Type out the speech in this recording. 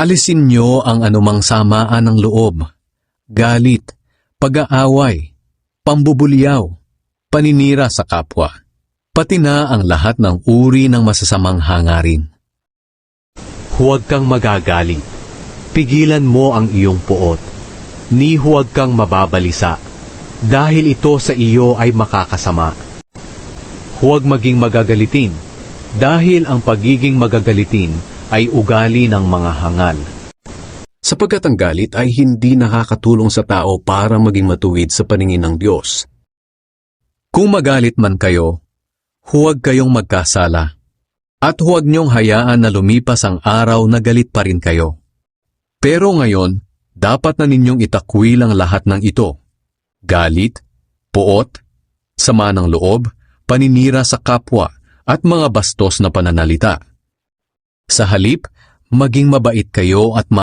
Alisin niyo ang anumang samaan ng loob, galit, pag-aaway, pambubulyaw, paninira sa kapwa, pati na ang lahat ng uri ng masasamang hangarin. Huwag kang magagalit. Pigilan mo ang iyong puot. Ni huwag kang mababalisa. Dahil ito sa iyo ay makakasama. Huwag maging magagalitin. Dahil ang pagiging magagalitin ay ugali ng mga hangal. Sapagkat ang galit ay hindi nakakatulong sa tao para maging matuwid sa paningin ng Diyos. Kung magalit man kayo, huwag kayong magkasala. At huwag niyong hayaan na lumipas ang araw na galit pa rin kayo. Pero ngayon, dapat na ninyong itakwil ang lahat ng ito. Galit, puot, sama ng loob, paninira sa kapwa, at mga bastos na pananalita. Sa halip, maging mabait kayo at ma-